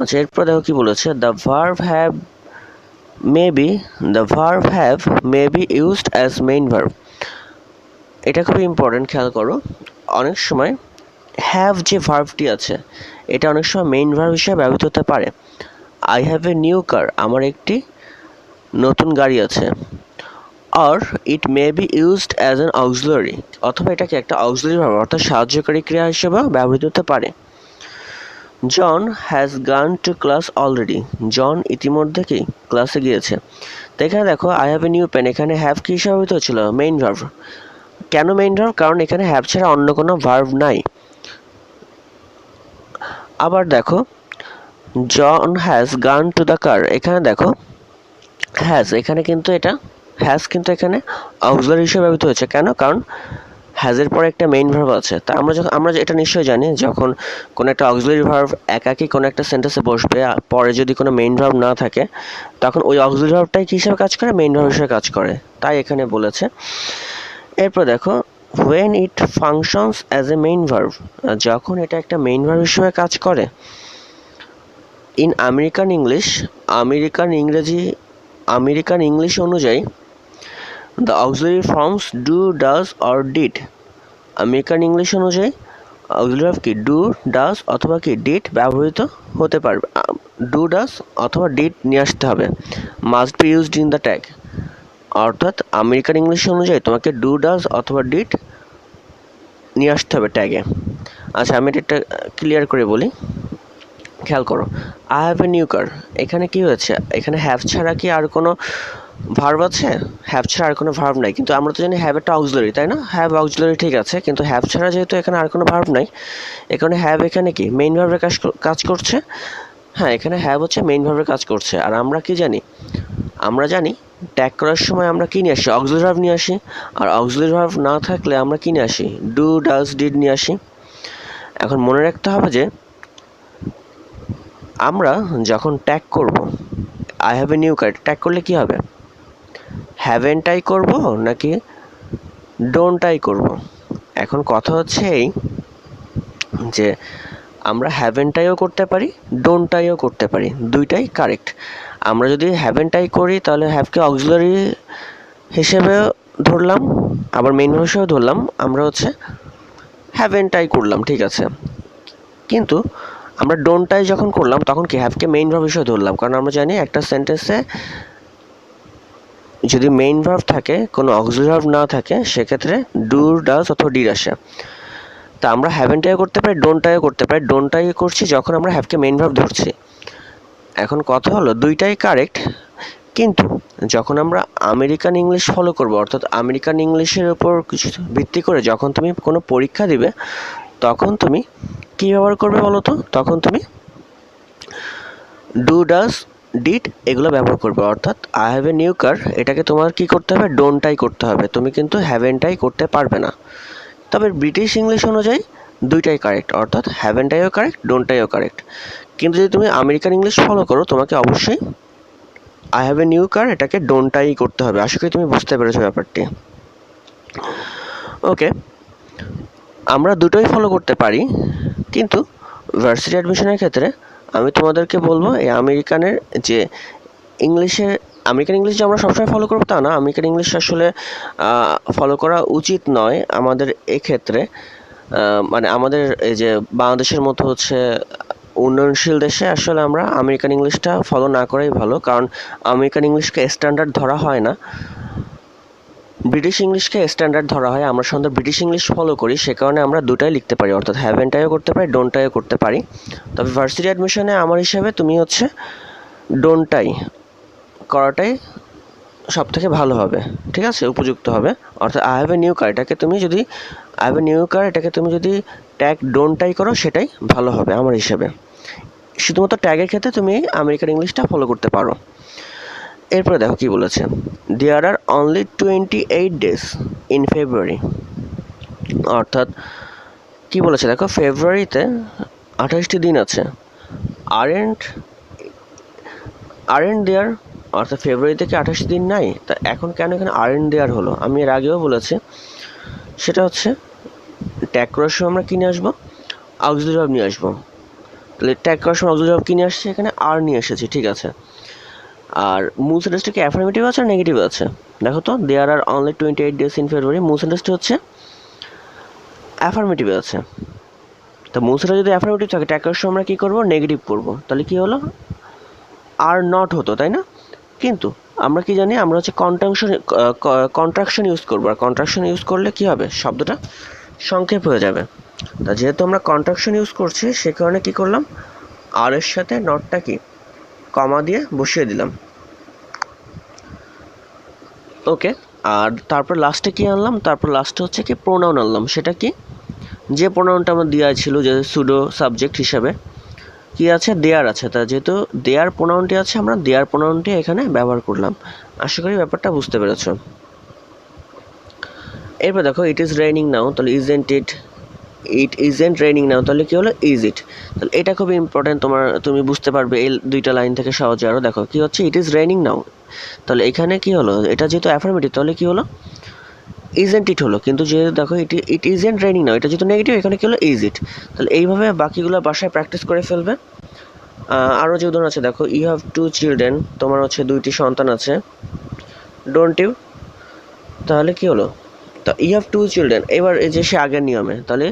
আচ্ছা এরপর দেখো কি বলেছে the verb have may be the verb have may be used as main verb এটা খুবই ইম্পর্টেন্ট খেয়াল করো। অনেক সময় হ্যাভ যে ভার্ভটি আছে, এটা অনেক সময় মেইন ভার্ভ হিসেবে ব্যবহৃত হতে পারে। I have a new car আমার একটি নতুন গাড়ি আছে। আর it may be used as an auxiliary অথবা এটাকে একটা অক্সিলারি ভার্ব অর্থাৎ সাহায্যকারী ক্রিয়া হিসেবে ব্যবহৃত হতে পারে। John has gone to class already John ইতিমধ্যে কি? ক্লাসে গিয়েছে। তো এখানে দেখো I have a new pen এখানে হ্যাভ কি হিসাবে ব্যবহৃত হচ্ছিল? মেইন ভার্ভ কেন মেইন ভার্ভ কারণ এখানে হ্যাভ ছাড়া অন্য কোনো ভার্ভ নাই। আবার দেখো, John has gone to the car এখানে দেখো হ্যাজ এখানে কিন্তু এটা হ্যাজ কিন্তু এখানে অক্সিলারি হিসেবে ব্যবহৃত হয়েছে। কেন? কারণ হ্যাজের পরে একটা মেইন ভার্ব আছে। তা আমরা যখন আমরা এটা নিশ্চয়ই জানি, যখন কোনো একটা অক্সিলারি ভার্ব একাকি কোনো একটা সেন্টেন্সে বসবে পরে যদি কোনো মেইন ভার্ব না থাকে, তখন ওই অক্সিলারি ভার্বটাই কী হিসাবে কাজ করে? মেইন ভার্ব হিসেবে কাজ করে। তাই এখানে বলেছে। এরপর দেখো when it functions as a main verb যখন এটা একটা মেইন ভার্ব হিসেবে কাজ করে ইন আমেরিকান ইংলিশ আমেরিকান ইংরেজি আমেরিকান ইংলিশ অনুযায়ী the auxiliary forms do does or did American English অনুযায়ী অক্সিলারি কি ডু ডাজ অথবা কি ডিড ব্যবহৃত হতে পারবে। ডু ডাজ অথবা ডিড নিয়ে আসতে হবে। Must be used in the tag অর্থাৎ আমেরিকান ইংলিশ অনুযায়ী তোমাকে ডু ডাজ অথবা ডিড নিয়ে আসতে হবে ট্যাগে আচ্ছা আমি এটা ক্লিয়ার করে বলি। খেয়াল করো। I have a new car এখানে কি হয়েছে? এখানে হ্যাভ ছাড়া কি আর কোনো ভার্ব আছে? হ্যাভ ছাড়া আর কোনো ভার্ব নাই, কিন্তু আমরা তো জানি হ্যাভ একটা অক্সিলারি তাই না? হ্যাভ অক্সিলারি ঠিক আছে, কিন্তু হ্যাভ ছাড়া যেহেতু এখানে আর কোনো ভার্ব নাই, এখানে হ্যাভ এখানে কি? মেইন ভার্বের কাজ কাজ করছে? হ্যাঁ এখানে হ্যাভ হচ্ছে মেইন ভার্বের কাজ করছে, আর আমরা কি জানি? আমরা জানি ট্যাগ করার সময় আমরা কি নিয়ে আসি? অক্সিলারি ভার্ব নিয়ে আসি, আর অক্সিলারি ভার্ব না থাকলে আমরা কি নিয়ে আসি? ডু ডাজ ডিড নিয়ে আসি। এখন মনে রাখতে হবে যে, আমরা যখন ট্যাগ করব I have a new card tag করলে কি হবে? হ্যাভেন্ট আই করব নাকি ডোন্ট আই করব? এখন কথা হচ্ছে এই যে আমরা হ্যাভেন্ট আইও করতে পারি ডোন্ট আইও করতে পারি, দুইটাই কারেক্ট আমরা যদি হ্যাভেন্ট আই করি তাহলে হ্যাভকে অক্সিলারি হিসেবে ধরলাম, আবার মেইন হিসেবে ধরলাম, আমরা হচ্ছে হ্যাভেন্ট আই করলাম, ঠিক আছে? কিন্তু আমরা ডোন্টাই যখন করলাম, তখন কি হ্যাভকে মেইন ভার্ব হিসেবে ধরলাম, কারণ আমরা জানি একটা সেন্টেন্সে যদি মেইন ভার্ব থাকে, কোনো অক্সিলারি ভার্ব না থাকে, সেক্ষেত্রে ডু ডাজ অথবা ডিড আসে। তা আমরা হ্যাভেন্টাইও করতে পারি ডোন্টাইও করতে পারি। ডোন্টাই করছি যখন আমরা হ্যাভকে মেইন ভার্ব ধরছি। এখন কথা হলো, দুইটাই কারেক্ট কিন্তু যখন আমরা আমেরিকান ইংলিশ ফলো করব, অর্থাৎ আমেরিকান ইংলিশের উপর কিছু ভিত্তি করে যখন তুমি কোনো পরীক্ষা দিবে, তখন তুমি কী ব্যবহার করবে বলো তো? তখন তুমি ডু ডাস ডিড এগুলো ব্যবহার করবে। অর্থাৎ I have a new car এটাকে তোমার কি করতে হবে? ডোন্টাই করতে হবে। তুমি কিন্তু হ্যাভেনটাই করতে পারবে না। তবে ব্রিটিশ ইংলিশ অনুযায়ী, দুইটাই কারেক্ট অর্থাৎ হ্যাভেনটাইও কারেক্ট ডোন্টাইও কারেক্ট কিন্তু যদি তুমি আমেরিকান ইংলিশ ফলো করো, তোমাকে অবশ্যই I have a new car এটাকে ডোন্টাই করতে হবে। আশা করি তুমি বুঝতে পেরেছ ব্যাপারটি। ওকে আমরা দুটোই ফলো করতে পারি, কিন্তু ভার্সিটি অ্যাডমিশনের ক্ষেত্রে আমি তোমাদেরকে বলব, এই আমেরিকানের যে ইংলিশে, আমেরিকান ইংলিশ যে আমরা সবসময় ফলো করব তা না। আমেরিকান ইংলিশ আসলে ফলো করা উচিত নয় আমাদের এক্ষেত্রে। মানে আমাদের এই যে বাংলাদেশের মতো হচ্ছে উন্নয়নশীল দেশে আসলে আমরা আমেরিকান ইংলিশটা ফলো না করাই ভালো। কারণ আমেরিকান ইংলিশকে স্ট্যান্ডার্ড ধরা হয় না। ব্রিটিশ ইংলিশকে স্ট্যান্ডার্ড ধরা হয়, আমরা সাধারণত ব্রিটিশ ইংলিশ ফলো করি, সে কারণে আমরা দুটাই লিখতে পারি, অর্থাৎ হ্যাভেনটাইও করতে পারি ডোনটাইও করতে পারি। তবে ভার্সিটি অ্যাডমিশনে আমার হিসাবে তুমি হচ্ছে ডোনটাই করাটাই সব থেকে ভালো হবে, ঠিক আছে? উপযুক্ত হবে। অর্থাৎ I have a new car এটাকে তুমি যদি I have a new car এটাকে তুমি যদি ট্যাগ ডোনটাই করো, সেটাই ভালো হবে আমার হিসাবে। শুধুমাত্র ট্যাগের ক্ষেত্রে তুমি আমেরিকান ইংলিশটা ফলো করতে পারো। এরপরে দেখো কি বলেছে। There are only twenty eight days in February অর্থাৎ কি বলেছে দেখো? ফেব্রুয়ারিতে আঠাশটি দিন আছে। আরেন্ট আরেন্ট দেয়ার অর্থাৎ ফেব্রুয়ারিতে কি আঠাশটি দিন নাই। তা এখন কেন এখানে আরেন্ট দেয়ার হলো? আমি এর আগেও বলেছি। সেটা হচ্ছে ট্যাগ করার সময় আমরা কিনে আসব ভাব নিয়ে আসব। তাহলে ট্যাগ করার সময় অবজেক্ট কি নিয়ে আসছে, এখানে আর নিয়ে এসেছি, ঠিক আছে। আর মূল সেন্টেন্সটা কি অ্যাফার্মেটিভ আছে আর নেগেটিভ আছে? দেখো তো there are only twenty eight days in February মূল সেন্টেন্সটি হচ্ছে অ্যাফার্মেটিভ আছে। তো সেন্টেন্স যদি অ্যাফার্মেটিভ থাকে সময় আমরা কী করব? নেগেটিভ করব। তাহলে কী হলো? আর নট হতো, তাই না? কিন্তু আমরা কি জানি, আমরা হচ্ছে কন্ট্রাকশন কন্ট্রাকশন ইউজ করব। আর কন্ট্রাকশন ইউজ করলে কি হবে? শব্দটা সংক্ষেপ হয়ে যাবে। তা যেহেতু আমরা কন্ট্রাকশন ইউজ করছি, সে কারণে কী করলাম? আর এর সাথে নটটা কি? কমা দিয়ে বসিয়ে দিলাম। ওকে, আর তারপর লাস্টে কি আনলাম? তারপর লাস্টে হচ্ছে কি প্রোনাউন আনলাম। সেটা কি? যে প্রোনাউনটা আমার দেওয়া ছিল যে সুডো সাবজেক্ট হিসাবে, কি আছে? দেয়ার আছে। তা যেহেতু দেয়ার প্রোনাউনটি আছে, আমরা দেয়ার প্রোনাউনটি এখানে ব্যবহার করলাম। আশা করি ব্যাপারটা বুঝতে পেরেছ। এরপর দেখো ইট ইজ রেইনিং নাও তাহলে isn't it it isn't raining now তাহলে কী হলো? ইজ ইট তাহলে এটা খুব ইম্পর্টেন্ট তোমার, তুমি বুঝতে পারবে এই দুইটা লাইন থেকে সহজে আরও দেখো, কী হচ্ছে? ইট ইজ রেনিং নাও তাহলে এখানে কি হলো? এটা যেহেতু অ্যাফার্মেটিভ তাহলে কী হলো? ইজেন্ট ইট হলো? কিন্তু যেহেতু দেখো ইট ইট ইজেন্ট রেইনিং নাও এটা যেহেতু নেগেটিভ এখানে কী হলো? ইজ ইট তাহলে এইভাবে বাকিগুলো বাসায় প্র্যাকটিস করে ফেলবে। আরও যে উদাহরণ আছে, দেখো ইউ হ্যাভ টু চিলড্রেন তোমার হচ্ছে দুইটি সন্তান আছে। ডোন্ট ইউ তাহলে কী হলো? তা ইউ হ্যাভ টু চিলড্রেন এবার এই যে সে আগের নিয়মে, তাহলে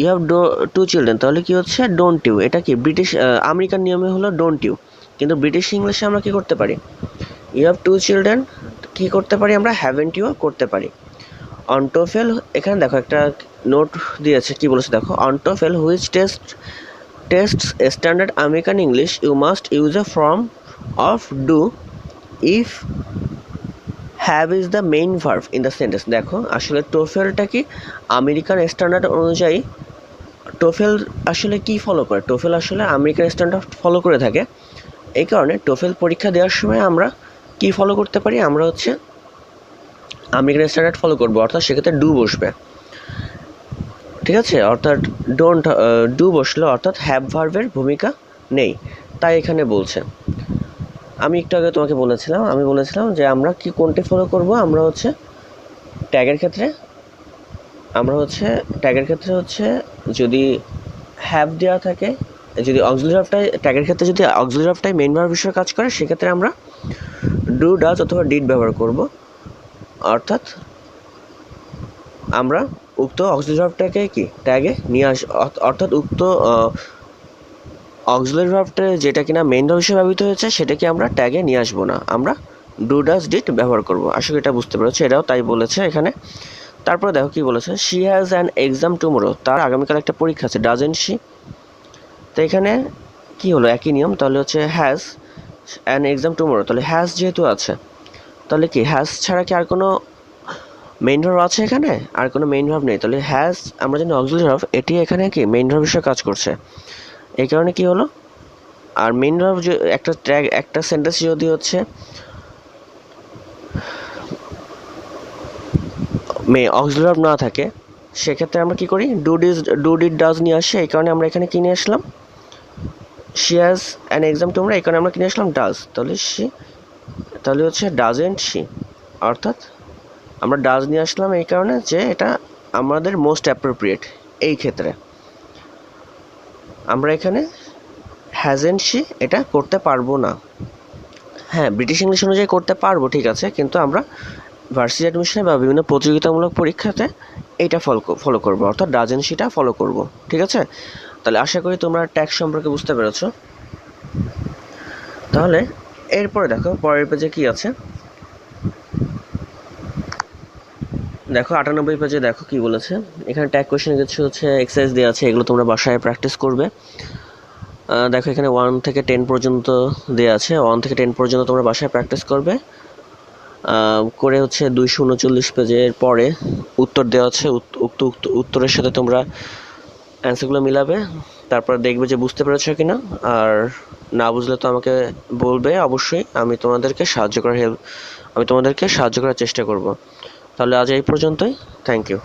you have do two children তাহলে কি হচ্ছে? ডোন্ট ইউ এটা কি? ব্রিটিশ আমেরিকান নিয়মে হলো ডোন্ট ইউ কিন্তু ব্রিটিশ ইংলিশে আমরা কি করতে পারি? ইউ হ্যাভ টু চিলড্রেন কী করতে পারি আমরা? হ্যাভেন্ট ইউ করতে পারি। অন্টোফেল এখানে দেখো একটা নোট দিয়েছে, কি বলেছে দেখো? On TOEFL which test test standard American English you must use a form of do if have is the main verb in the sentence দেখো, আসলে টোফেলটা কি? আমেরিকান স্ট্যান্ডার্ড অনুযায়ী টোফেল আসলে কি ফলো করে? টোফেল আসলে আমেরিকান স্ট্যান্ডার্ড ফলো করে থাকে। এই কারণে টোফেল পরীক্ষা দেওয়ার সময় আমরা কি ফলো করতে পারি? আমরা হচ্ছে আমেরিকান স্ট্যান্ডার্ড ফলো করব। অর্থাৎ সেক্ষেত্রে ডু বসবে। ঠিক আছে? অর্থাৎ ডোন্ট ডু বসল অর্থাৎ হ্যাভ ভার্ভের ভূমিকা নেই। তাই এখানে বলছে। আমি একটু আগে তোমাকে বলেছিলাম, আমি বলেছিলাম যে আমরা কি কোনটি ফলো করব? আমরা হচ্ছে ট্যাগের ক্ষেত্রে, আমরা হচ্ছে ট্যাগের ক্ষেত্রে হচ্ছে যদি হ্যাভ দেওয়া থাকে, যদি অক্সিলারি ভার্বটাই ট্যাগের ক্ষেত্রে যদি অক্সিলারি ভার্বটাই মেইন ভার্ব হিসেবে কাজ করে, সেক্ষেত্রে আমরা ডু ডাজ অথবা ডিড ব্যবহার করব। অর্থাৎ আমরা উক্ত অক্সিলারি ভার্বটাকে কি ট্যাগে নিয়ে আস, অর্থাৎ উক্ত অক্সিলারি ভার্বটা যেটা কিনা মেইন ভার্ব হিসেবে ব্যবহৃত হয়েছে, সেটাকে আমরা ট্যাগে নিয়ে আসব না। আমরা ডু ডাজ ডিড ব্যবহার করব। করি এটা বুঝতে পেরেছ এটাও তাই বলেছে এখানে। তারপরে দেখো কি বলেছে she has an exam tomorrow তার আগামীকাল একটা পরীক্ষা আছে ডাজেন শি তো এখানে কি হলো, একই নিয়ম? তাহলে হচ্ছে হ্যাজ অ্যান এক্সাম টুমোরো তাহলে হ্যাজ যেহেতু আছে, তাহলে কি হ্যাজ ছাড়া কি আর কোনো মেইন ভার্ব আছে এখানে? আর কোনো মেইন ভার্ব নেই। তাহলে হ্যাজ আমরা জানি অক্সিলারি ভার্ব এটি এখানে কি মেইন ভার্ব হিসেবে কাজ করছে। এই কারণে কি হলো? আর মেইন ভার্ব একটা ট্র্যাগ একটা সেন্টেন্স যদি হচ্ছে, মে অক্সিলারি না থাকে, সেক্ষেত্রে আমরা কি করি? Do does do did does নিয়ে আসি, এই কারণে আমরা এখানে কিনে আসলাম? শি হ্যাজ অ্যান এক্সাম তোমরা, এই কারণে আমরা কিনে আসলাম? ডাজ তাহলে শি তাহলে হচ্ছে ডাজ ডাজেন্ট শি অর্থাৎ আমরা ডাজ নিয়ে আসলাম এই কারণে যে এটা আমাদের মোস্ট অ্যাপ্রোপ্রিয়েট এই ক্ষেত্রে। আমরা এখানে হ্যাজেন্ট শি এটা করতে পারব না। হ্যাঁ ব্রিটিশ ইংলিশ অনুযায়ী করতে পারব, ঠিক আছে, কিন্তু আমরা ভার্সিটি অ্যাডমিশনে বা বিভিন্ন প্রতিযোগিতামূলক পরীক্ষাতে এইটা ফলো ফলো করব, অর্থাৎ ডাজেন শিটা ফলো করব, ঠিক আছে? তাহলে আশা করি তোমরা ট্যাক্স সম্পর্কে বুঝতে পেরেছ। তাহলে, এরপরে দেখো, পরের পেজে কি আছে? দেখো, আটানব্বই পেজে দেখো কি বলেছে। এখানে ট্যাগ কোয়েশ্চেন কিছু হচ্ছে এক্সারসাইজ দেওয়া আছে, এগুলো তোমরা বাসায় প্র্যাকটিস করবে। দেখো, এখানে ওয়ান থেকে টেন পর্যন্ত দেওয়া আছে। ওয়ান থেকে টেন পর্যন্ত তোমরা বাসায় প্র্যাকটিস করবে। করে হচ্ছে দুইশো উনচল্লিশ পেজের পরে উত্তর দেওয়া আছে উক্ত উত্তরের সাথে তোমরা অ্যান্সারগুলো মিলাবে। তারপর দেখবে যে বুঝতে পেরেছ কি না আর না বুঝলে তো আমাকে বলবে অবশ্যই। আমি তোমাদেরকে সাহায্য করার হেল্প আমি তোমাদেরকে সাহায্য করার চেষ্টা করব। তাহলে আজ এই পর্যন্তই। Thank you